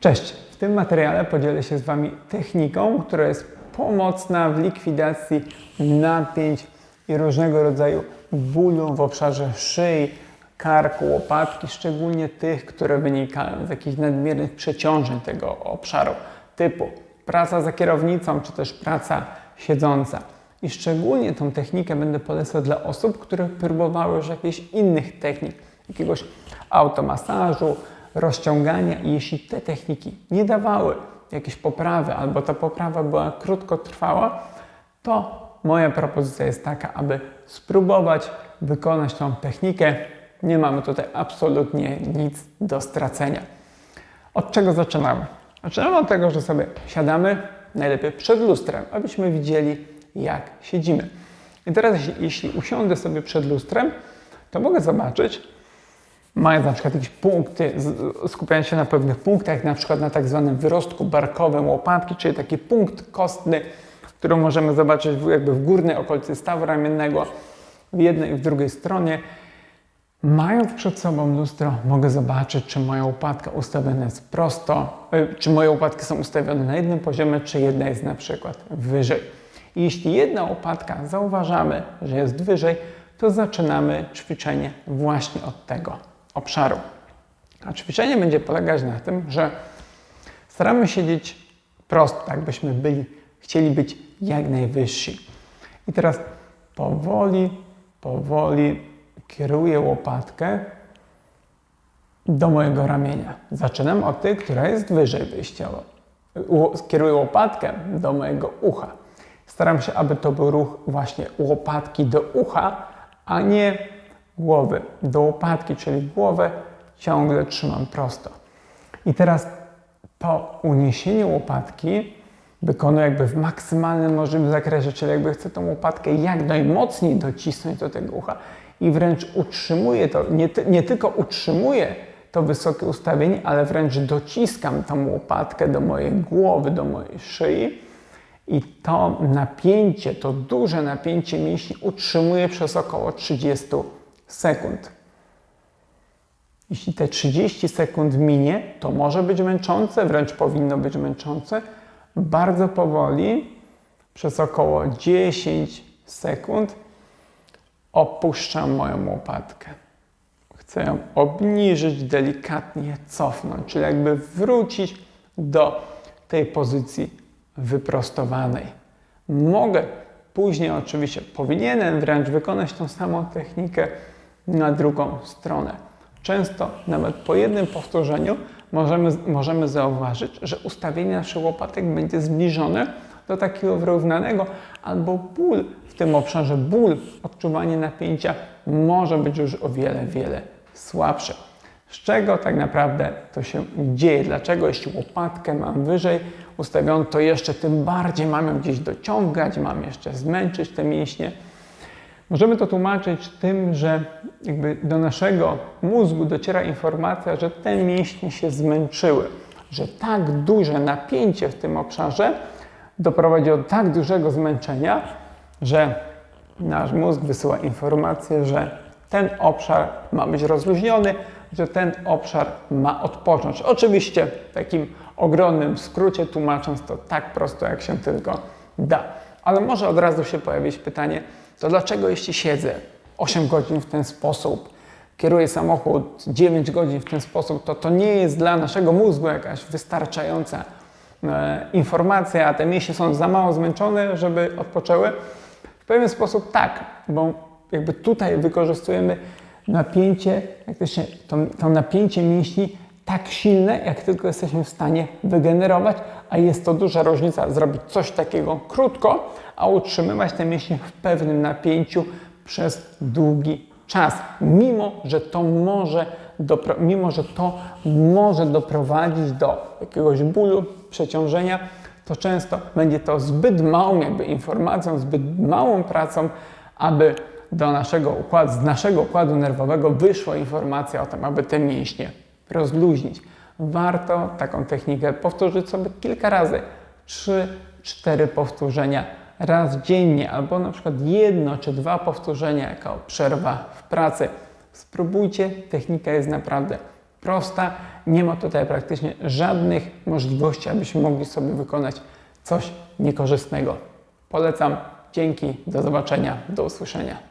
Cześć! W tym materiale podzielę się z Wami techniką, która jest pomocna w likwidacji napięć i różnego rodzaju bólu w obszarze szyi, karku, łopatki, szczególnie tych, które wynikają z jakichś nadmiernych przeciążeń tego obszaru, typu praca za kierownicą, czy też praca siedząca. I szczególnie tą technikę będę polecał dla osób, które próbowały już jakichś innych technik, jakiegoś automasażu, rozciągania i jeśli te techniki nie dawały jakiejś poprawy albo ta poprawa była krótkotrwała, to moja propozycja jest taka, aby spróbować wykonać tą technikę. Nie mamy tutaj absolutnie nic do stracenia. Od czego zaczynamy? Zaczynamy od tego, że sobie siadamy najlepiej przed lustrem, abyśmy widzieli, jak siedzimy. I teraz, jeśli, usiądę sobie przed lustrem, to mogę zobaczyć, mając na przykład jakieś punkty, skupiając się na pewnych punktach, na przykład na tak zwanym wyrostku barkowym łopatki, czyli taki punkt kostny, który możemy zobaczyć jakby w górnej okolicy stawu ramiennego, w jednej i w drugiej stronie. Mając przed sobą lustro, mogę zobaczyć, czy moja łopatka ustawiona jest prosto, e, czy moje łopatki są ustawione na jednym poziomie, czy jedna jest na przykład wyżej. Jeśli jedna łopatka zauważamy, że jest wyżej, to zaczynamy ćwiczenie właśnie od tego obszaru. A ćwiczenie będzie polegać na tym, że staramy siedzieć prosto, tak byśmy byli, chcieli być jak najwyżsi. I teraz powoli, powoli kieruję łopatkę do mojego ramienia. Zaczynam od tej, która jest wyżej wyjściowo. Kieruję łopatkę do mojego ucha. Staram się, aby to był ruch właśnie łopatki do ucha, a nie głowy do łopatki, czyli głowę ciągle trzymam prosto. I teraz po uniesieniu łopatki wykonuję jakby w maksymalnym możliwym zakresie, czyli jakby chcę tą łopatkę jak najmocniej docisnąć do tego ucha i wręcz utrzymuję to, nie, nie tylko utrzymuję to wysokie ustawienie, ale wręcz dociskam tą łopatkę do mojej głowy, do mojej szyi i to napięcie, to duże napięcie mięśni utrzymuję przez około 30 sekund. Jeśli te 30 sekund minie, to może być męczące, wręcz powinno być męczące. Bardzo powoli, przez około 10 sekund, opuszczam moją łopatkę. Chcę ją obniżyć, delikatnie cofnąć, czyli jakby wrócić do tej pozycji wyprostowanej. Mogę później, oczywiście, powinienem wręcz wykonać tą samą technikę na drugą stronę. Często nawet po jednym powtórzeniu możemy, możemy zauważyć, że ustawienie naszych łopatek będzie zbliżone do takiego wyrównanego, albo ból w tym obszarze, ból, odczuwanie napięcia może być już o wiele, wiele słabsze. Z czego tak naprawdę to się dzieje? Dlaczego jeśli łopatkę mam wyżej ustawioną, to jeszcze tym bardziej mam ją gdzieś dociągać, mam jeszcze zmęczyć te mięśnie? Możemy to tłumaczyć tym, że jakby do naszego mózgu dociera informacja, że te mięśnie się zmęczyły, że tak duże napięcie w tym obszarze doprowadzi do tak dużego zmęczenia, że nasz mózg wysyła informację, że ten obszar ma być rozluźniony, że ten obszar ma odpocząć. Oczywiście w takim ogromnym skrócie tłumacząc to tak prosto, jak się tylko da. Ale może od razu się pojawić pytanie, to dlaczego jeśli siedzę 8 godzin w ten sposób, kieruję samochód 9 godzin w ten sposób, to to nie jest dla naszego mózgu jakaś wystarczająca e, informacja, a te mięśnie są za mało zmęczone, żeby odpoczęły? W pewien sposób tak, bo jakby tutaj wykorzystujemy napięcie, faktycznie to, to napięcie mięśni tak silne, jak tylko jesteśmy w stanie wygenerować, a jest to duża różnica zrobić coś takiego krótko, a utrzymywać te mięśnie w pewnym napięciu przez długi czas, mimo że to może, mimo, że to może doprowadzić do jakiegoś bólu, przeciążenia, to często będzie to zbyt małą jakby informacją, zbyt małą pracą, aby do naszego układu, z naszego układu nerwowego wyszła informacja o tym, aby te mięśnie rozluźnić. Warto taką technikę powtórzyć sobie kilka razy. 3-4 powtórzenia raz dziennie, albo na przykład jedno czy dwa powtórzenia jako przerwa w pracy. Spróbujcie, technika jest naprawdę prosta. Nie ma tutaj praktycznie żadnych możliwości, abyśmy mogli sobie wykonać coś niekorzystnego. Polecam. Dzięki. Do zobaczenia. Do usłyszenia.